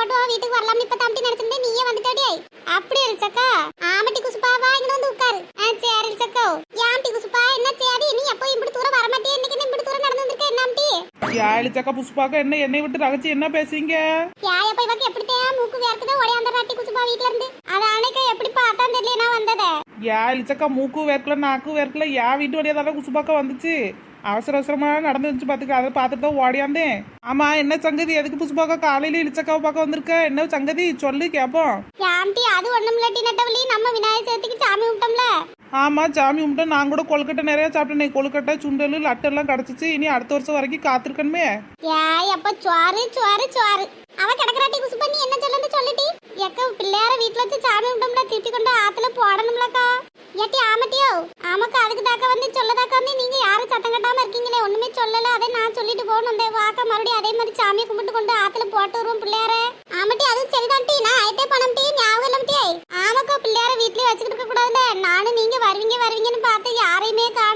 போட்டு வீட்டுக்கு வரலாம் இப்ப தம்பி நினைச்சிருந்தே நீயே வந்துட்டாடியே அப்படி இருச்சக்கா ஆமட்டி குசுப்பா வா இங்க வந்து உட்காரு. ஆ சரி இருச்சக்கோ ஏன்டி குசுப்பா? என்ன சரி? நீ எப்போ இப்படி தூரம் வர மாட்டியே? இன்னைக்கு இப்படி தூரம் நடந்து வந்திருக்க? என்ன ஆம்டி ஏழு சக்கா புஷ்பாக்க என்ன என்னை விட்டு ரகச்சு என்ன பேசுறீங்க? யாய போய் வாக்கு எப்படி தேயா மூக்கு வேர்க்குதோ ஒடையாந்த ராட்டி குசுப்பா வீட்ல இருந்து அது அன்னைக்கு எப்படி பார்த்தான் தெரியல நான் வந்ததே ஏழு சக்கா மூக்கு வேர்க்கல நாக்கு வேர்க்கல என் வீட்டு வழியா தானே குசுபாக்க வந்துச்சு. அவசர அவசரமா நடந்து வந்துச்சு பாத்துக்க அதை பார்த்துட்டு தான் ஓடியாந்தேன் ஆமா என்ன சங்கதி எதுக்கு புஷ்பாக்கா காலையில இழிச்சக்காவை பார்க்க வந்திருக்க? என்ன சங்கதி சொல்லு கேப்போம். ஆண்டி அது ஒண்ணும் இல்லாட்டி நட்டவழி நம்ம விநாயகர் சதுர்த்திக்கு சாமி விட்டோம்ல ஆமா சாமி கும்பிட்டு நான் கூட கொழுக்கட்டை நிறைய சாப்பிட்டேன். கொழுக்கட்டை சுண்டல் லட்டெல்லாம் கிடச்சிச்சு. இனி அடுத்த வருஷம் வரைக்கும் காத்திருக்கணுமே. ஏய் அப்ப சோறு சோறு சோறு. அவ கிடக்குறாட்டி குசுப்பா நீ என்ன சொல்லந்து சொல்லிட்டி எக்க பிள்ளையார வீட்ல வச்சு சாமி விட்டோம்ல திருப்பி கொண்டு ஆத்துல போடணும்லக்கா. ஏட்டி ஆமட்டியோ? ஆமாக்கா அதுக்கு தாக்க வந்து சொல்லதாக்கா வந்து நீங்க யாரும் சத்தம் கட்டாம இருக்கீங்களே ஒண்ணுமே சொல்லல அதை நான் சொல்லிட்டு போகணும் அந்த வாக்கா மறுபடியும் அதே மாதிரி சாமியை கும்பிட்டு கொண்டு ஆத்துல போட்டு வருவோம் பிள்ளையார. ஆமாட்டி அதுவும் சரிதான்டி நான் ஆயத்தே பணம்டி ஞாபகம் இல்லம்டி ஆமாக்கா பிள்ளையார வீட்லயே வச்சுக்கிட்டு இருக்க கூடாதுல நானும் நீங்க வருவீங்க வருவீங்கன்னு பார்த்து யாரையுமே காணும்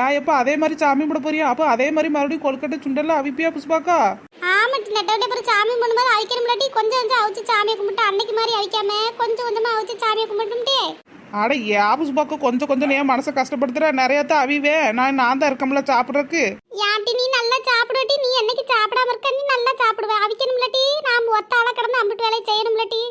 ஏன் எப்ப அதே மாதிரி சாமி கும்பிட போறியா? அப்போ அதே மாதிரி மறுபடியும் கொழுக்கட்டை சுண்டல் அவிப்பியா புஷ்பாக்கா? ஆமாட்டி நெட்டவட்டே அப்புறம் சாமி பண்ணும்போது அவிக்கணும்லாட்டி கொஞ்சம் கொஞ்சம் அவிச்சு சாமியை கும்பிட்டு அன்னைக்கு மாதிரி அவிக்காம கொஞ்சம் கொஞ்சமா அவிச்சு சாமியை கும்பிட்டுட்டே அட ஏன் புஷ்பாக்கா கொஞ்சம் கொஞ்சம் ஏன் மனசை கஷ்டப்படுத்துற? நிறைய தான் அவிவே. நான் நான் தான் இருக்கம்ல சாப்பிட்றதுக்கு. யாட்டி நீ நல்லா சாப்பிடுவாட்டி? நீ என்னைக்கு சாப்பிடாம இருக்க? நீ நல்லா சாப்பிடுவ. அவிக்கணும்லாட்டி நாம் ஒத்தாள கிடந்து அம்பிட்டு வேலையை செய்யணும்லாட்டி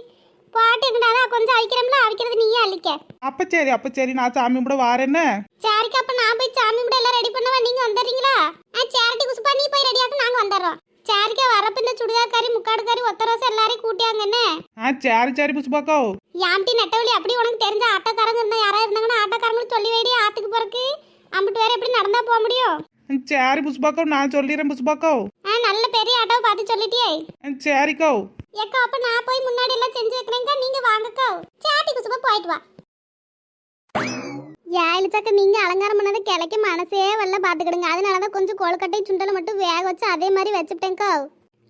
பாட்டு எங்கடா கொஞ்சம் அவிக்கிறோம்ல அவிக்கிறது நீயே அழிக்க. அப்ப சரி அப்ப சரி நான் சாமி கும்பிட வாரேன்னு? சரிக்கா அப்ப நான் போய் சாமி கூட எல்லாம் ரெடி பண்ணவா? நீங்க வந்துடுறீங்களா? ஆ சேரிட்டி குசுப்பா நீ போய் ரெடியாக்கு நாங்க வந்துடுறோம். சரிக்கா வரப்ப இந்த சுடிதார் காரி முக்காடு காரி ஒத்த ரோசை எல்லாரையும் கூட்டியாங்க என்ன? ஆ சரி சரி புஷ்பாக்கா யாம்டி நெட்டவழி அப்படி உனக்கு தெரிஞ்ச ஆட்டோக்காரங்க இருந்தா யாரா இருந்தாங்கன்னா ஆட்டோக்காரங்களும் சொல்லி வைடி ஆத்துக்கு போறக்கு அம்பிட்டு வேற எப்படி நடந்தா போக முடியும்? சரி புஷ்பாக்கா நான் சொல்லிடுறேன் புஷ்பாக்கா ஆ நல்ல பெரிய ஆட்டோவை பார்த்து சொல்லிட்டியே. சரிக்கோ. ஏக்கா அப்ப நான் போய் முன்னாடி எல்லாம் செஞ்சு வைக்கிறேங்க நீங்க வாங்கக்கா. சாட்டி குசுப்பா போயிட்டு வா. ஏழுச்சக்க நீங்க அலங்காரம் பண்ணதை கிளைக்க மனசே வரல பாத்துக்கிடுங்க அதனாலதான் கொஞ்சம் கொழுக்கட்டை சுண்டலை மட்டும் வேக வச்சு அதே மாதிரி வச்சுட்டேங்க்கா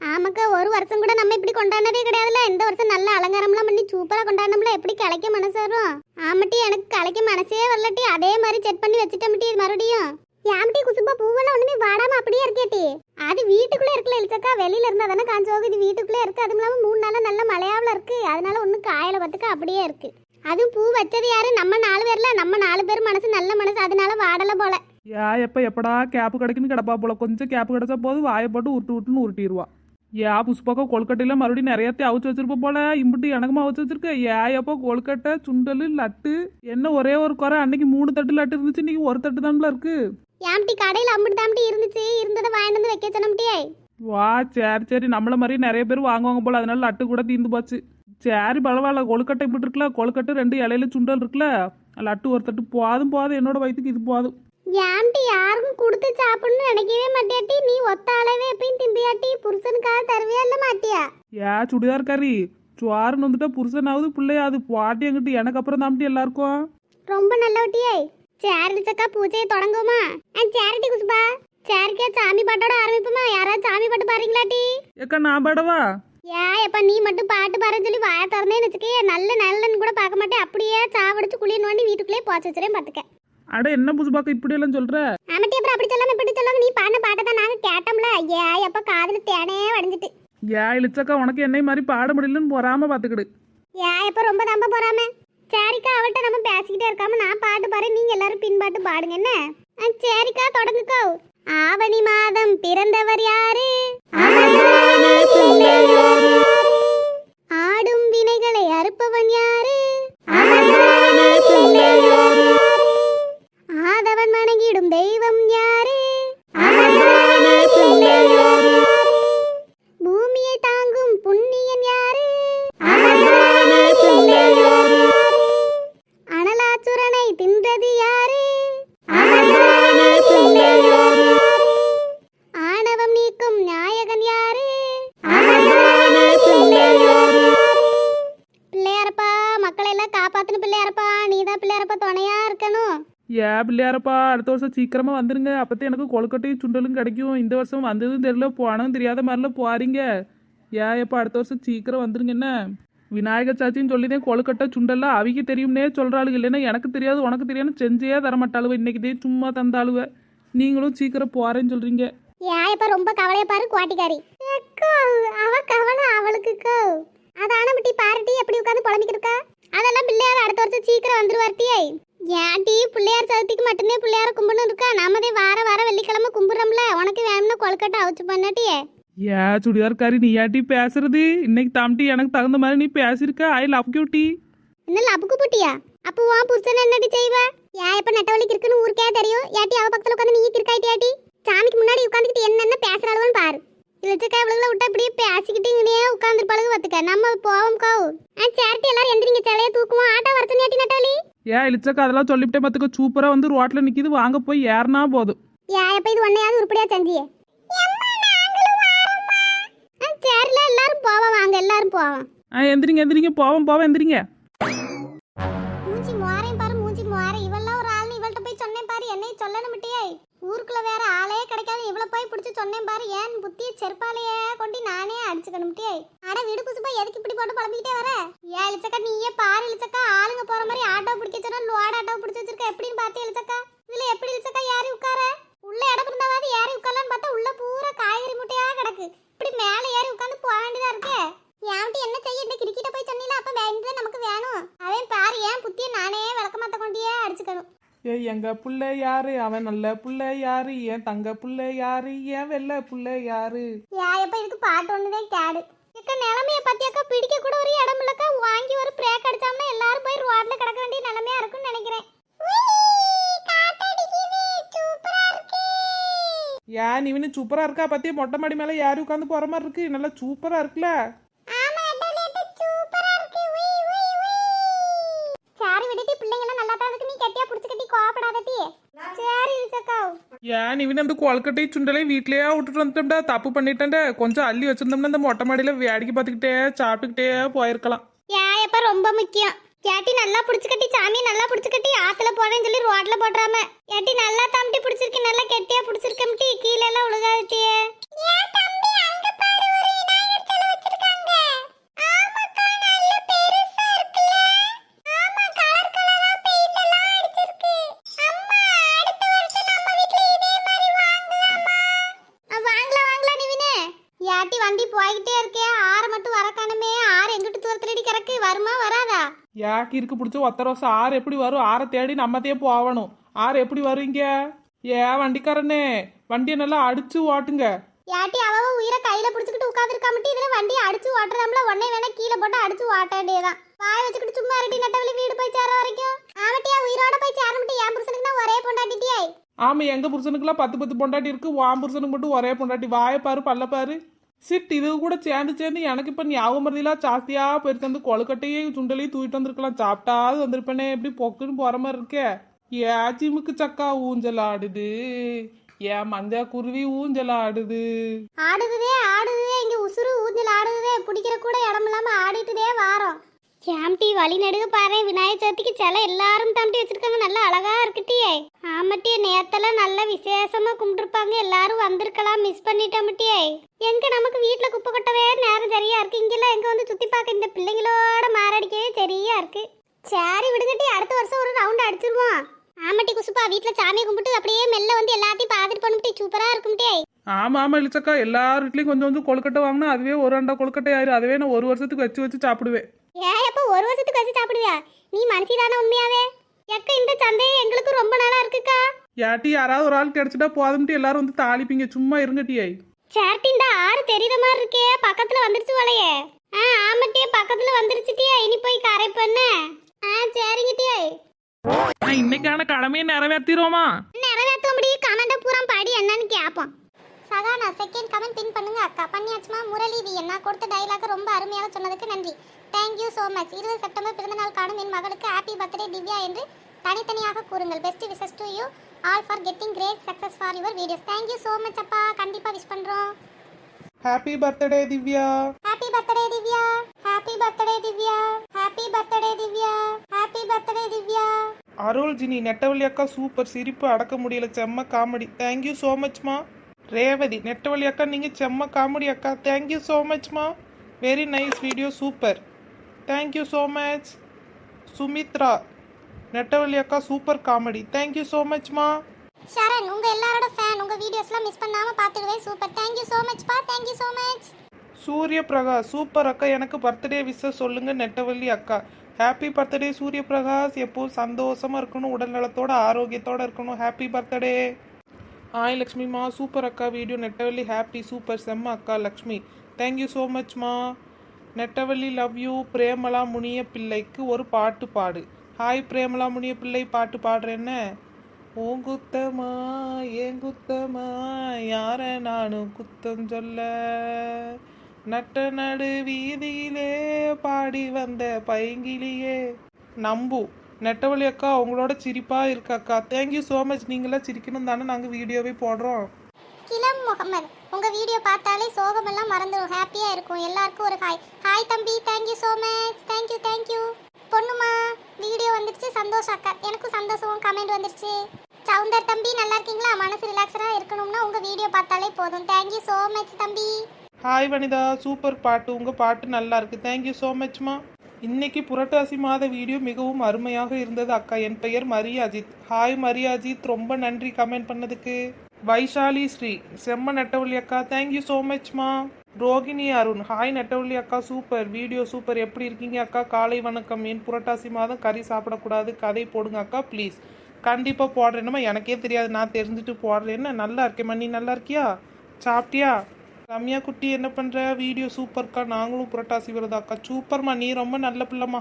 ஆமாக்கா ஒரு வருஷம் கூட நம்ம இப்படி கொண்டாடினதே கிடையாதுல இந்த வருஷம் நல்ல அலங்காரம்லாம் பண்ணி சூப்பரா கொண்டாடினோம்ல. எப்படி கிளைக்க மனசு வரும்? ஆமாட்டி எனக்கு கிளைக்க மனசே வரலட்டி. அதே மாதிரி செட் பண்ணி வச்சுட்டோம்ட்டி மறுபடியும். யாமட்டி குசுப்பா பூவெல்லாம் ஒண்ணுமே வாடாம அப்படியே இருக்கேட்டி அது வீட்டுக்குள்ள இருக்கல இழுச்சக்கா வெளியில இருந்தா தானே காஞ்சு போகுது இது வீட்டுக்குள்ளே இருக்கு. அதுவும் இல்லாம மூணு நாளா நல்ல மழையாவில் இருக்கு. அதனால ஒன்றும் காயில பார்த்துக்க அப்படியே இருக்கு. அதுவும் பூ வச்சது யாரு? நம்ம நாலு பேர்ல. நம்ம நாலு பேர் மனசு நல்ல மனசு. அதனால வாடல போல. யா எப்ப எப்படா கேப்பு கிடைக்குன்னு கிடப்பா போல. கொஞ்சம் கேப்பு கிடைச்சா போது வாயை போட்டு உருட்டு உருட்டுன்னு உருட்டிடுவா யா புஷ்பாக்கா கொழுக்கட்டையில மறுபடியும் நிறையத்தையும் அவிச்சு வச்சிருப்ப போல இம்பிட்டு எனக்குமா அவிச்சு வச்சிருக்க? ஏ எப்போ கொழுக்கட்டை சுண்டல் லட்டு என்ன ஒரே ஒரு குறை அன்னைக்கு மூணு தட்டு லட்டு இருந்துச்சு இன்னைக்கு ஒரு தட்டு தான்ல இருக்கு. ஏம்டி கடையில் அம்பிட்டு தாம்பட்டி இருந்துச்சு இருந்ததை வாங்கிட்டு வந்து வைக்க சொன்னம்ட்டியே வா சரி சரி நம்மள மாதிரி நிறைய பேர் வாங்குவாங்க போல அதனால லட்டு கூட தீந்து போச்சு. சரி பரவாயில்ல கொழுக்கட்டை இப்படி இருக்குல்ல கொழுக்கட்டை ரெண்டு இலையில சுண்டல் இருக்குல்ல லட்டு ஒரு தட்டு போதும் போதும் என்னோட வயிற்றுக்கு இது போதும். ஏம்டி யாருக்கும் கொடுத்து சாப்பிடணும்னு நினைக்கவே மாட்டியாட்டி? நீ ஒத்த அளவே எப்பயும் திம்பியாட்டி புருஷனுக்காக தருவியா இல்ல மாட்டியா? ஏ சுடிதார் கறி. சுவாருன்னு வந்துட்டா புருஷனாவது பிள்ளையாது. பாட்டி எங்கிட்ட எனக்கு அப்புறம் தாம்ட்டி எல்லாருக்கும். ரொம்ப நல்லவட்டியே. சேரடி சக்கா பூஜையை தொடங்குமா ஆ சேரடி குசுபா. சேரிக்கா சாமி பாட்டோட ஆரம்பிப்போமா? யாராவது சாமி பாட்டு பாருங்களாட்டி ஏக்கா நான் பாடவா? ஏ எப்ப நீ மட்டும் பாட்டு பாருன்னு சொல்லி வாய திறந்தேன்னு வச்சுக்கே நல்ல நல்லன்னு கூட பார்க்க மாட்டேன். அப்படியே சாவடிச்சு குளிய நோண்டி வீட்டுக்குள்ளே போச்சு வச்சுறேன் பார்த்துக்க அட என்ன புதுபாக்க இப்படி எல்லாம் சொல்ற? ஆமாட்டி அப்புறம் அப்படி சொல்லாம இப்படி சொல்லாம நீ பாடின பாட்டை தான் நாங்க கேட்டோம்ல. ஏ எப்ப காதுல தேனே வடிஞ்சிட்டு. ஏ இழிச்சக்கா உனக்கு என்னை மாதிரி பாட முடியலன்னு பொறாம பாத்துக்கிடு. ஏ எப்ப ரொம்ப தம்ப போறாம. சரிக்கா அவள்கிட்ட நம்ம பேசிக்கிட்டே இருக்காம நான் பாட்டு பாரு நீங்க எல்லாரும் பின் பாட்டு பாடுங்க என்ன? சரிக்கா தொடங்குக்கோ. ஆவணி மாதம் பிறந்தவர் யாரு? பிள்ளையாரப்பா நீதான் பிள்ளையாரப்பா துணையா இருக்கணும். ஏ பிள்ளையாரப்பா அடுத்த வருஷம் சீக்கிரமா வந்துருங்க. அப்பதான் எனக்கு கொழுக்கட்டையும் சுண்டலும் கிடைக்கும். இந்த வருஷம் வந்ததும் தெரியல போனதும் தெரியாத மாதிரில போறீங்க. ஏ எப்பா அடுத்த வருஷம் சீக்கிரம் வந்துருங்க என்ன? விநாயகர் சதுர்த்தின்னு சொல்லிதான் கொழுக்கட்டை சுண்டெல்லாம் அவிக்க தெரியும்னே சொல்கிறாளுங்க இல்லைன்னா எனக்கு தெரியாது உனக்கு தெரியாதுன்னு செஞ்சே தரமாட்டாளுவ. இன்னைக்கு இதே சும்மா தந்தாளுவ. நீங்களும் சீக்கிரம் போகிறேன்னு சொல்கிறீங்க ஏன் இப்ப ரொம்ப கவலைய பாரு குவாட்டிக்காரி. அவ கவலை அவளுக்கு. அதான பட்டி பாருட்டி எப்படி உட்காந்து புலம்பிக்கிட்டு இருக்கா? அதெல்லாம் பிள்ளையார் அடுத்த வருஷம் சீக்கிரம் வந்துருவார்ட்டியே. ஏன்டி பிள்ளையார் சதுர்த்திக்கு மட்டுமே பிள்ளையார கும்பிடணும் இருக்கா? நாமதே வார வார வெள்ளிக்கிழமை கும்பிடுறோம்ல. உனக்கு வேணும்னா கொழுக்கட்டை அவிச்சு பண்ணாட்டியே. ஏ சுடிதார்காரி நீ ஏன்டி பேசுறது? இன்னைக்கு தாம்டி எனக்கு தகுந்த மாதிரி நீ பேசியிருக்க. ஐ லவ் யூ டி. என்ன லபுக்கு போட்டியா? அப்போ உன் புருஷன் என்னடி செய்வ? ஏன் இப்ப நெட்டவழிக்கு இருக்குன்னு ஊருக்கே தெரியும். ஏட்டி அவ பக்கத்துல உட்காந்து நீ கிறுக்காயிட்டியாட்டி சாமிக்கு முன்னாடி உட்காந்துக்கிட்டு என்னென்ன பேசுறாளுன்னு பாரு. இழுச்சக்கா இவளுகளை விட்டா இப்படியே பேசிக்கிட்டு இங்கேயே உட்காந்துருப்பாளுக பார்த்துக்க. நம்ம போவோம் கோ. ஆ சேரிட்டி எல்லாரும் எந்திரிங்க சிலைய தூக்குவோம். ஆட்டோ வரத்து ஏட்டி நெட்டவழி ஏன் இழிச்சக்கா அதெல்லாம் சொல்லிவிட்டே பார்த்துக்க. சூப்பராக வந்து ரோட்டில் நிற்கிது வாங்க போய் ஏறினா போதும். ஏன் இப்ப இது ஒன்னையாவது உருப்படியா செஞ்சியே? ஆ சரில எல்லாரும் போவோம். வாங்க எல்லாரும் போவோம். ஆ எந்திரிங்க எந்திரிங்க. போவோம் போவோம் எந்திரிங்க. ஊருக்குள்ள வேற ஆளே கிடைக்காது. இவ்வளோ போய் பிடிச்சி சொன்னேன் பாரு. ஏன் புத்திய செருப்பாலையே கொண்டு நானே அடிச்சுக்கணும்ட்டே அட விடு புதுசு எதுக்கு இப்படி போட்டு பழம்பிக்கிட்டே வர? ஏன் இழுச்சக்கா நீயே பாரு இழுச்சக்கா ஆளுங்க போற மாதிரி ஆட்டோ பிடிக்க சொன்னா நோட ஆட்டோ பிடிச்சி வச்சிருக்க. எப்படின்னு பார்த்து இழுச்சக்கா இதுல எப்படி இழுச்சக்கா யாரி உட்கார? உள்ள இடம் இருந்தாவது ஏறி உட்காரலான்னு பார்த்தா உள்ள பூரா காய்கறி முட்டையா கிடக்கு. இப்படி மேலே ஏறி உட்காந்து போக வேண்டியதா இருக்கே ஏன்ட்டு என்ன செய்ய இந்த கிரிக்கிட்ட போய் சொன்னீல அப்ப வேண்டியது நமக்கு வேணும் அவன் பாரு ஏன் புத்திய நானே விளக்கமாத்த கொண்டியே அடிச்சுக்கணும் ஏ எங்க புள்ள யாரு? அவன் நல்ல புள்ள யாரு? ஏன் தங்க புள்ள யாரு? ஏன் வெள்ளை புள்ள யாரு? எப்ப இதுக்கு பாட்டு ஒண்ணுதான் கேடு எக்க நிலமைய பத்தியாக்கா பிடிக்க கூட ஒரு இடம் இல்லக்கா. வாங்கி ஒரு பிரேக் அடிச்சோம்னா எல்லாரும் போய் ரோட்ல கிடக்க வேண்டிய நிலைமையா இருக்கும்னு நினைக்கிறேன். ஏன் இவனு சூப்பராக இருக்கா? பத்தியே மொட்டை மாடி மேலே யாரு உட்காந்து போகிற மாதிரி இருக்கு. நல்லா சூப்பராக இருக்குல்ல? ஏன் இவன் அந்த கொழுக்கட்டை சுண்டலையும் வீட்லயே விட்டுட்டு வந்துட்டோம்டா தப்பு பண்ணிட்டேன்டா. கொஞ்சம் அள்ளி வச்சிருந்தோம்னா இந்த மொட்டை மாடியில வேடிக்கை பார்த்துக்கிட்டே சாப்பிட்டுக்கிட்டே போயிருக்கலாம். ஏன் எப்ப ரொம்ப முக்கியம். ஏட்டி நல்லா புடிச்சு கட்டி சாமி நல்லா புடிச்சு கட்டி ஆத்துல போறேன்னு சொல்லி ரோட்ல போடுறாம ஏட்டி நல்லா தம்பி புடிச்சிருக்கு நல்லா கெட்டியா புடிச்சிருக்கம்டி கீழே எல்லாம் உழுகாதட்டியே. வண்டி போய்கிட்டே இருக்கே. ஆறு மட்டும் வர காணுமே. ஆறு எங்கிட்டு தூரத்துலடி கிடக்கு? வருமா வராதா? யாக்கு இருக்கு பிடிச்ச ஒத்த ரோசம் ஆறு எப்படி வரும்? ஆறை தேடி நம்மத்தையே போகணும் ஆறு எப்படி வருவீங்க ஏ வண்டிக்காரனே. வண்டியை நல்லா அடிச்சு ஓட்டுங்க. யாட்டி அவ உயிரை கையில புடிச்சுக்கிட்டு உட்காந்துருக்கா மட்டும். இதுல வண்டி அடிச்சு ஓட்டுறதாம்ல. உடனே வேணா கீழே போட்டு அடிச்சு ஓட்ட வேண்டியதான் வாய் வச்சுக்கிட்டு சும்மா ரெட்டி நட்டவழி வீடு போய் சேர வரைக்கும். ஆமட்டியா உயிரோட போய் சேர மட்டும். என் புருஷனுக்கு ஒரே பொண்டாட்டிட்டியே. ஆமா எங்க புருஷனுக்குலாம் பத்து பத்து பொண்டாட்டி இருக்கு. வான் புருஷனுக்கு மட்டும் ஒரே பொண்டாட்டி. வாயை பாரு பல்ல பாரு. சிட் இது கூட சேர்ந்து சேர்ந்து எனக்கு இப்ப ஞாபகம் மருதிலாம் ஜாஸ்தியா போயிட்டு வந்து கொழுக்கட்டையே சுண்டலையும் தூக்கிட்டு வந்திருக்கலாம். சாப்பிட்டாது வந்திருப்பேனே. எப்படி பொக்குன்னு போற மாதிரி இருக்கே. ஏ ஜிமுக்கு சக்கா ஊஞ்சல் ஆடுது ஏன் மஞ்சா குருவி ஊஞ்சல் ஆடுது ஆடுதுதே ஆடுதுதே. இங்க உசுறு ஊஞ்சல் ஆடுதுதே. பிடிக்கிற கூட இடம் இல்லாம ஆடிட்டுதே வாரம். சாம்டி வழி நடுக பாரு விநாயகர் சதுர்த்திக்கு சிலை எல்லாரும் தாம்டி வச்சிருக்காங்க. நல்லா அழகா இருக்குட்டியே. ஆமாட்டியே நேத்தெல்லாம் நல்ல விசேஷமா கும்பிட்டுருப்பாங்க. எல்லாரும் வந்திருக்கலாம். மிஸ் பண்ணிட்டோம்ட்டியே எங்க நமக்கு வீட்டுல குப்பை கொட்டவே நேரம் சரியா இருக்கு. இங்கெல்லாம் எங்க வந்து சுத்தி பார்க்க இந்த பிள்ளைங்களோட மாரடிக்கவே சரியா இருக்கு. சரி விடுங்கட்டி அடுத்த வருஷம் ஒரு ரவுண்ட் அடிச்சிருவோம். ஆமாட்டி குசுப்பா வீட்டுல சாமி கும்பிட்டு அப்படியே மெல்ல வந்து எல்லாத்தையும் பார்த்துட்டு போனும்ட்டி சூப்பரா இருக்கும்ட்டே ஆமா ஆமா இழிச்சக்கா எல்லார் வீட்லயும் கொஞ்சம் கொஞ்சம் கொழுக்கட்டை வாங்கினா அதுவே ஒரு அண்டா கொழுக்கட்டை ஆயிரும். அதுவே நான் ஒரு வருஷத்துக்கு வச்சு வச்சு சாப்பிடுவேன். ஏன் எப்ப ஒரு வருஷத்துக்கு வச்சு சாப்பிடுவியா? நீ மனசிதானே உண்மையாவே? எக்க இந்த சந்தை எங்களுக்கு ரொம்ப நாளா இருக்குக்கா. யாட்டி யாராவது ஒரு ஆள் கிடைச்சிட்டா போதும்ட்டு எல்லாரும் வந்து தாளிப்பீங்க. சும்மா இருங்கட்டியை. சேர்ட்டி இந்த ஆறு தெரியுற மாதிரி இருக்கே. பக்கத்துல வந்துருச்சு வளையே ஆ ஆமாட்டியே பக்கத்துல வந்துருச்சுட்டியே. இனி போய் கரை பண்ண ஆ சரிங்கட்டியே. நான் இன்னைக்கான கடமையை நிறைவேற்றிடுவோமா நிறைவேற்ற முடியும் கமெண்ட பூரா பாடி என்னன்னு கேட்போம் சகானா செகண்ட் கமெண்ட் பின் பண்ணுங்க அக்கா. பண்ணியாச்சுமா? முரளி வி என்ன? கொடுத்த டைலாக் ரொம்ப அருமையாக சொன்னதுக்கு நன்றி. தேங்க்யூ ஸோ மச் இருபது செப்டம்பர் பிறந்தநாள் காணும் என் மகளுக்கு ஹாப்பி பர்த்டே திவ்யா என்று தனித்தனியாக கூறுங்கள். Best wishes to you all for getting great success for your videos thank you so much அப்பா. கண்டிப்பாக விஷ் பண்ணுறோம் happy birthday Divya. Happy birthday Divya. Happy birthday Divya. Happy birthday Divya. Happy birthday Divya. Arul Jini Nettavalli அக்கா super சிரிப்பு அடக்க முடியல. செம்ம comedy thank you so மச்மா ரேவதி நெட்டவள்ளி அக்கா நீங்கள் செம்ம காமெடி அக்கா. Thank you so மச்மா very nice video super thank you so much Sumithra Nettavalli அக்கா super comedy thank you so மச்மா Sharan உங்க எல்லாரோட ஃபேன் உங்க வீடியோஸ்லாம் மிஸ் பண்ணாம பாத்துடுவேன் super thank you so much பா thank you so much Surya Prakash super அக்கா. எனக்கு birthday wishes சொல்லுங்க நெட்டவள்ளி அக்கா. Happy birthday Surya Prakash. எப்போவும் சந்தோஷமா இருக்கணும் உடல் நலத்தோட ஆரோக்கியத்தோட இருக்கணும். ஹாப்பி பர்த்டே ஹாய் லக்ஷ்மிமா சூப்பர் அக்கா வீடியோ நெட்டவள்ளி ஹாப்பி சூப்பர் செம்ம அக்கா லக்ஷ்மி தேங்க்யூ ஸோ மச்மா நெட்டவள்ளி லவ் யூ பிரேமலா முனிய பிள்ளைக்கு ஒரு பாட்டு பாடு ஹாய் பிரேமலா முனிய பிள்ளை பாட்டு பாடுறேன்னு ஓ குத்தமா ஏன் குத்தமா யார நானும் குத்தம் சொல்ல நட்ட நடு வீதியிலே பாடி வந்த பைங்கிலியே நம்பு நெட்டவழி அக்கா உங்களோட சிரிப்பா இருக்கு அக்கா. தேங்க்யூ ஸோ மச் நீங்களாம் சிரிக்கணும் தானே நாங்கள் வீடியோவே போடுறோம். கிலம் முகமது உங்க வீடியோ பார்த்தாலே சோகமெல்லாம் மறந்துடும் ஹாப்பியா இருக்கும். எல்லாருக்கும் ஒரு ஹாய் ஹாய் தம்பி. Thank you so much thank you thank you பொண்ணுமா வீடியோ வந்துருச்சு. சந்தோஷம் அக்கா. எனக்கும் சந்தோஷம். கமெண்ட் வந்துருச்சு. சவுந்தர் தம்பி நல்லா இருக்கீங்களா? மனசு ரிலாக்ஸரா இருக்கணும்னா உங்க வீடியோ பார்த்தாலே போதும். தேங்க்யூ ஸோ மச் தம்பி. ஹாய் வனிதா. சூப்பர் பாட்டு. உங்கள் பாட்டு நல்லா இருக்கு. தேங்க்யூ ஸோ மச்மா இன்னைக்கு புரட்டாசி மாத வீடியோ மிகவும் அருமையாக இருந்தது அக்கா. என் பெயர் மரியாஜித் ஹாய் மரியாஜித் ரொம்ப நன்றி கமெண்ட் பண்ணதுக்கு. வைஷாலி ஸ்ரீ. செம்ம நட்டவள்ளி அக்கா. தேங்க்யூ ஸோ மச்மா ரோகிணி அருண். ஹாய் நட்டவள்ளி அக்கா. சூப்பர் வீடியோ சூப்பர் எப்படி இருக்கீங்க அக்கா? காலை வணக்கம். என் புரட்டாசி மாதம் கறி சாப்பிடக்கூடாது? கதை போடுங்க அக்கா ப்ளீஸ் கண்டிப்பாக போடுறேன்னுமா எனக்கே தெரியாது. நான் தெரிஞ்சுட்டு போடுறேன்னு நல்லா இருக்கேம்மா. நீ நல்லா இருக்கியா? சாப்பிட்டியா? ரம்யா குட்டி என்ன பண்ற? வீடியோ சூப்பர்க்கா. நாங்களும் புரட்டாசி விரதாக்கா. சூப்பர்மா நீ ரொம்ப நல்ல பிள்ளைம்மா.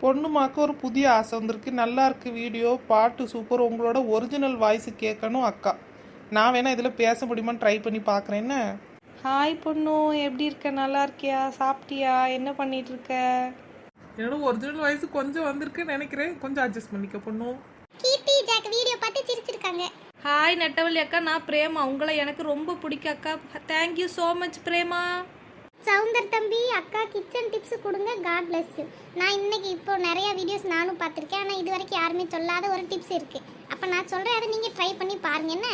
பொண்ணுமாக்கு ஒரு புதிய ஆசை வந்திருக்கு. நல்லா இருக்கு வீடியோ. பாட்டு சூப்பர். உங்களோட ஒரிஜினல் வாய்ஸ் கேட்கணும் அக்கா. நான் வேணா இதில் பேச முடியுமான்னு ட்ரை பண்ணி பார்க்குறேன் என்ன? ஹாய் பொண்ணு. எப்படி இருக்க? நல்லா இருக்கியா? சாப்பிட்டியா? என்ன பண்ணிட்டு இருக்க? என்னோட ஒரிஜினல் வயசு கொஞ்சம் வந்திருக்குன்னு நினைக்கிறேன். கொஞ்சம் அட்ஜஸ்ட் பண்ணிக்க பொண்ணும் கீர்த்தி ஜாக் வீடியோ பார்த்து சிரிச்சிருக்காங்க. ஹாய் நெட்டவள்ளி அக்கா. நான் பிரேமா. உங்களை எனக்கு ரொம்ப பிடிக்கும் அக்கா. Thank you so much Prema. Soundar தம்பி அக்கா கிச்சன் டிப்ஸ் கொடுங்க. காட் பிளஸ் யூ நான் இன்னைக்கு இப்போ நிறைய வீடியோஸ் நானும் பார்த்துருக்கேன். ஆனால் இது வரைக்கும் யாருமே சொல்லாத ஒரு டிப்ஸ் இருக்கு. அப்போ நான் சொல்கிறேன் அதை நீங்கள் ட்ரை பண்ணி பாருங்க. என்ன?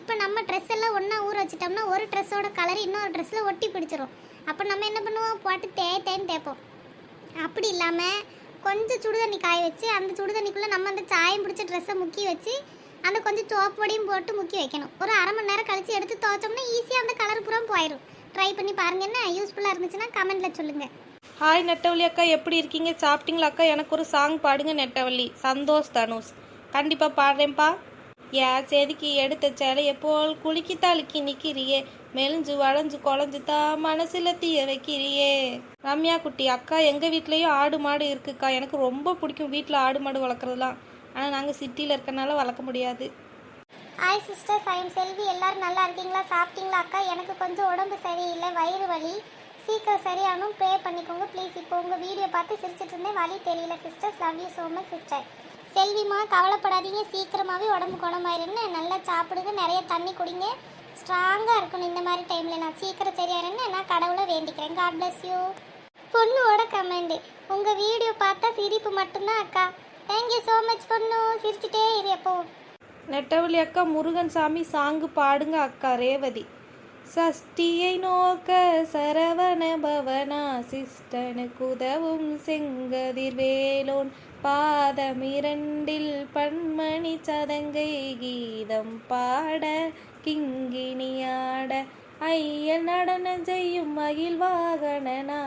இப்போ நம்ம ட்ரெஸ் எல்லாம் ஒன்றா ஊற வச்சிட்டோம்னா ஒரு ட்ரெஸ்ஸோட கலர் இன்னொரு ட்ரெஸ்ஸில் ஒட்டி பிடிச்சிரும். அப்போ நம்ம என்ன பண்ணுவோம்? போட்டு தே தேன்னு தேய்ப்போம். அப்படி இல்லாமல் கொஞ்சம் சுடுதண்ணி காய வச்சு அந்த சுடுதண்ணிக்குள்ளே நம்ம அந்த சாயம் பிடிச்ச ட்ரெஸ்ஸை முக்கி வச்சு அந்த கொஞ்சம் சோப்பு போட்டு முக்கி வைக்கணும். ஒரு அரை மணி நேரம் கழித்து எடுத்து துவைச்சோம்னா ஈஸியாக அந்த கலர் பூரா போயிடும் ட்ரை பண்ணி பாருங்க என்ன யூஸ்ஃபுல்லாக இருந்துச்சுன்னா கமெண்ட்ல சொல்லுங்க. ஹாய் நெட்டவள்ளி அக்கா எப்படி இருக்கீங்க? சாப்பிட்டீங்களா அக்கா? எனக்கு ஒரு சாங் பாடுங்க நெட்டவள்ளி. சந்தோஷ் தனுஷ். கண்டிப்பாக பாடுறேன்ப்பா. யா செதுக்கி எடுத்த சேலையை போல் குலுக்கி தழுக்கி நிற்கிறியே மெலிஞ்சு வளைஞ்சு குழஞ்சு தான் மனசில் தீய வைக்கிறியே. ரம்யா குட்டி அக்கா எங்கள் வீட்லேயும் ஆடு மாடு இருக்குக்கா. எனக்கு ரொம்ப பிடிக்கும் வீட்டில் ஆடு மாடு வளர்க்குறதுலாம். ஆனால் நாங்கள் சிட்டியில் இருக்கனால வளர்க்க முடியாது. ஹாய் சிஸ்டர் ஐம் செல்வி எல்லாரும் நல்லா இருக்கீங்களா? சாப்பிட்டீங்களா அக்கா? எனக்கு கொஞ்சம் உடம்பு சரியில்லை. வயிறு வலி. சீக்கிரம் சரியானும் ப்ரே பண்ணிக்கோங்க ப்ளீஸ் இப்போ உங்கள் வீடியோ பார்த்து சிரிச்சிட்டு இருந்தேன். வலி தெரியல sisters love you so much sister செல்விமா கவலைப்படாதீங்க. சீக்கிரமாகவே உடம்பு குணமாயிருன்னு. நல்லா சாப்பிடுங்க. நிறைய தண்ணி குடிங்க. ஸ்ட்ராங்காக இருக்கணும் இந்த மாதிரி டைமில் நான் சீக்கிரம் சரியாயிருன்னு நான் கடவுளை வேண்டிக்கிறேன். காட் பிளஸ் யூ பொண்ணோட கமெண்ட் உங்கள் வீடியோ பார்த்தா சிரிப்பு மட்டும்தான் அக்கா. தேங்க்யூ ஸோ மச் பொண்ணு. சிரிச்சுட்டே இரு எப்போவும் நெட்டவழி அக்கா முருகன் சாமி சாங்கு பாடுங்க அக்கா ரேவதி. சஷ்டியை நோக்க சரவண பவனா சிஸ்டனுக்கு உதவும் செங்கதிர் வேலோன். பாதம் இரண்டில் பன்மணி சதங்கை கீதம் பாட கிங்கிணியாட ஐயன் நடனம் செய்யும் மகிழ் வாகனனா.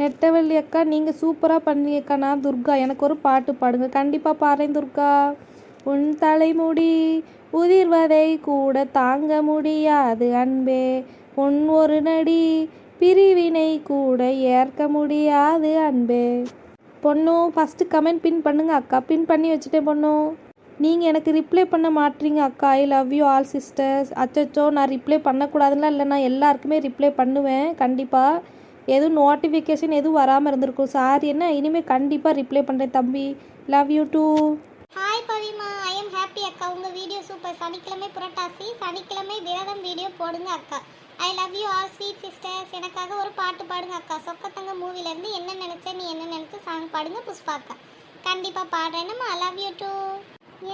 நெட்டவள்ளி அக்கா நீங்கள் சூப்பராக பண்ணீங்கக்கா நான் துர்கா. எனக்கு ஒரு பாட்டு பாடுங்க. கண்டிப்பாக பாடுறேன் துர்கா. உன் தலைமுடி உதிர்வதை கூட தாங்க முடியாது அன்பே. உன் ஒரு நடி பிரிவினை கூட ஏற்க முடியாது அன்பே. பொண்ணு ஃபஸ்ட்டு கமெண்ட் பின் பண்ணுங்க அக்கா. பின் பண்ணி வச்சுட்டேன் பொண்ணு. நீங்கள் எனக்கு ரிப்ளை பண்ண மாட்டீங்க அக்கா. I love you all sisters அச்சோ நான் ரிப்ளை பண்ணக்கூடாதுன்னா இல்லை நான் எல்லாருக்குமே ரிப்ளை பண்ணுவேன். கண்டிப்பாக எதுவும் நோட்டிஃபிகேஷன் எதுவும் வராமல் இருந்திருக்கும். சாரி என்ன? இனிமேல் கண்டிப்பாக ரிப்ளை பண்ணுறேன் தம்பி. லவ் யூ டூ ஹாய் பவிமா. ஐ எம் ஹாப்பி அக்கா. உங்கள் வீடியோ சூப்பர் சனிக்கிழமை புரட்டாசி சனிக்கிழமை விரதம் வீடியோ போடுங்க அக்கா. I love you all sweet sisters எனக்காக ஒரு பாட்டு பாடுங்க அக்கா. சொக்கத்தங்க மூவிலேருந்து என்ன நினச்ச நீ என்ன நினச்ச சாங் பாடுங்க புஷ்பா அக்கா. கண்டிப்பாக பாடுறேன். நம்ம ஐ லவ் யூ டூ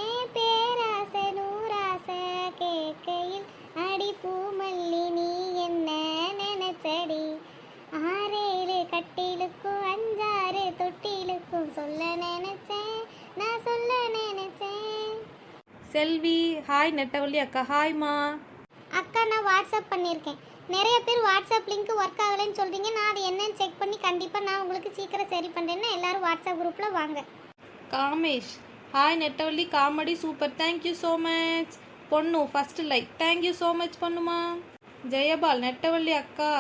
ஏன் பேராசை நூறாசை கேட்கையில் அடி பூமல்லி நீ என்ன நினைச்சடி? ஆறேழு கட்டிலுக்கும் அஞ்சாறு தொட்டிலுக்கும் சொல்ல நினைச்சேன். நான் சொல்ல நினைச்சேன். செல்வி ஹாய் நெட்டவள்ளி அக்கா. ஹாய்மா அக்கா நான் வாட்ஸ்அப் பண்ணியிருக்கேன். நிறைய பேர் வாட்ஸ்அப் லிங்க் ஒர்க் ஆகலைன்னு சொல்கிறீங்க நான் அது என்னன்னு செக் பண்ணி கண்டிப்பாக நான் உங்களுக்கு சீக்கிரம் சரி பண்ணுறேன்னு எல்லாரும் வாட்ஸ்அப் குரூப்பில் வாங்க. Kamesh. Hi Nettavalli. Comedy super thank you so much பொண்ணு first like thank you so much பொண்ணுமா. ஜெயபால் நெட்டவள்ளி அக்கா.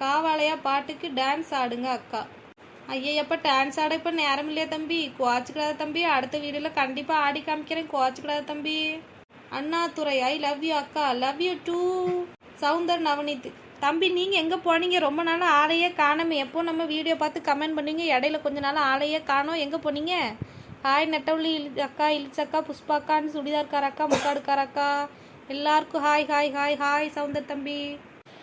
காவாலையா பாட்டுக்கு டான்ஸ் ஆடுங்க அக்கா. ஐயப்ப டான்ஸ் ஆட இப்போ நேரம் இல்லையா தம்பி? குவாச்சிக்கிடாத தம்பி அடுத்த வீடியோவில் கண்டிப்பாக ஆடி காமிக்கிறேன் குவாச்சிக்கிடாத தம்பி. அண்ணாதுரை ஐ லவ் யூ அக்கா love you too Soundar Navaneeth. தம்பி நீங்கள் எங்கே போனீங்க? ரொம்ப நாள் ஆளையே காணாமல் எப்போ நம்ம வீடியோ பார்த்து கமெண்ட் பண்ணுங்க இடையில கொஞ்ச நாள் ஆளையே காணோம். எங்கே போனீங்க? ஹாய் நெட்டவள்ளி இலி அக்கா இலிச்சக்கா புஷ்பாக்கான்னு சுடிதார்கார அக்கா முக்காடுக்கார அக்கா எல்லாருக்கும் hi hi hi hi Soundar தம்பி.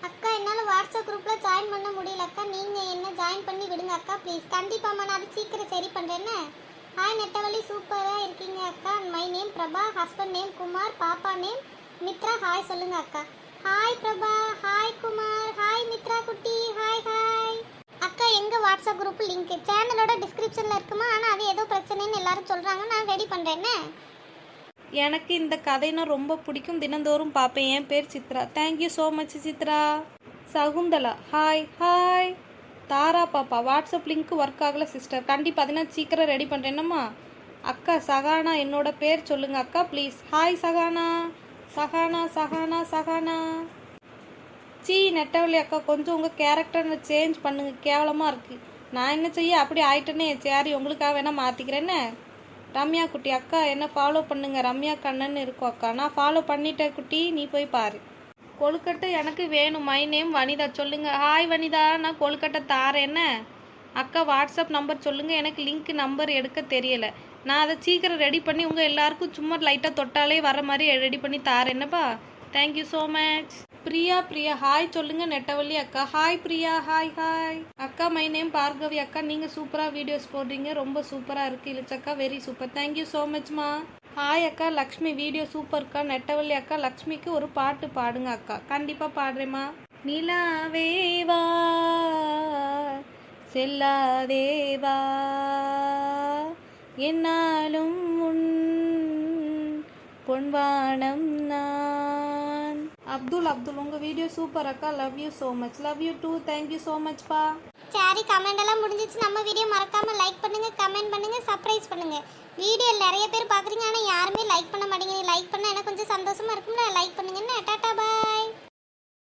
அக்கா என்னால் வாட்ஸ்அப் குரூப்பில் ஜாயின் பண்ண முடியல அக்கா. நீங்கள் என்ன ஜாயின் பண்ணி விடுங்க அக்கா ப்ளீஸ் கண்டிப்பாக நான் அது சீக்கிரம் சரி பண்ணுறேன்னு ஹாய் நெட்டவழி. சூப்பராக இருக்கீங்க அக்கா. My name Prabha husband name Kumar பாப்பா நேம் மித்ரா. ஹாய் சொல்லுங்க அக்கா. Hi Prabha. Hi Kumar. Hi Mithra குட்டி. ஹாய் ஹாய் அக்கா எங்கள் வாட்ஸ்அப் குரூப் லிங்க் சேனலோட டிஸ்கிரிப்ஷனில் இருக்குமா? ஆனால் அது ஏதோ பிரச்சனைன்னு எல்லாரும் சொல்கிறாங்க நான் ரெடி பண்ணுறேன்னு எனக்கு இந்த கதைனா ரொம்ப பிடிக்கும். தினந்தோறும் பார்ப்பேன். என் பேர் Chithra. Thank you so much Chithra. Shakuntala. Hi hi Thara பாப்பா வாட்ஸ்அப் லிங்க் ஒர்க் ஆகலை சிஸ்டர் கண்டிப்பாக அதனா சீக்கிரம் ரெடி பண்ணுறேன்னம்மா அக்கா சகானா என்னோட பேர் சொல்லுங்க அக்கா ப்ளீஸ் ஹாய் சகானா. சகானா சகானா சகானா. சீ நெட்டவலி அக்கா கொஞ்சம் உங்கள் கேரக்டரை சேஞ்ச் பண்ணுங்க. கேவலமாக இருக்குது நான் என்ன செய்ய? அப்படி ஆயிட்டேனே. சரி உங்களுக்காக வேணால் மாற்றிக்கிறேன்னு ரம்யா குட்டி அக்கா என்ன ஃபாலோ பண்ணுங்க? ரம்யா கண்ணன் இருக்கும் அக்கா. நான் ஃபாலோ பண்ணிட்டேன் குட்டி நீ போய் பாரு. கொழுக்கட்டை எனக்கு வேணும். My name Vanitha. சொல்லுங்க. ஹாய் வனிதா. நான் கொழுக்கட்டை தாரேன். என்ன? அக்கா வாட்ஸ்அப் நம்பர் சொல்லுங்க. எனக்கு லிங்க் நம்பர் எடுக்க தெரியல. நான் அதை சீக்கிரம் ரெடி பண்ணி உங்கள் எல்லாருக்கும் சும்மா லைட்டாக தொட்டாலே வர மாதிரி ரெடி பண்ணி தாரேன். என்னப்பா? Thank you so much Priya Priya. Hi சொல்லுங்க நெட்டவள்ளி அக்கா. ஹாய் பிரியா. ஹாய் ஹாய் அக்கா மை நேம் பார்கவி அக்கா. நீங்கள் சூப்பராக வீடியோஸ் போடுறீங்க. ரொம்ப சூப்பராக இருக்கு இழுச்சக்கா. Very super thank you so மச்மா hi அக்கா. லக்ஷ்மி வீடியோ சூப்பர்க்கா நெட்டவள்ளி அக்கா லக்ஷ்மிக்கு ஒரு பாட்டு பாடுங்க அக்கா. கண்டிப்பாக பாடுறேம்மா நிலாவேவா செல்லாதேவா என்னாலும் உன் பொன்வானம் நான். அப்துல் அப்துல் உங்கள் வீடியோ சூப்பர் அக்கா. Love you so much love you too thank you so மச்ப்பா சரி கமெண்ட் எல்லாம் முடிஞ்சிச்சு. நம்ம வீடியோ மறக்காம லைக் பண்ணுங்க கமெண்ட் பண்ணுங்க சர்ப்ரைஸ் பண்ணுங்க. வீடியோ நிறைய பேர் பாக்குறீங்க ஆனா யாருமே லைக் பண்ண மாட்டேங்கிறீங்க லைக் பண்ணா எனக்கு கொஞ்சம் சந்தோஷமா இருக்கும்ல. லைக் பண்ணுங்க டாடா பாய்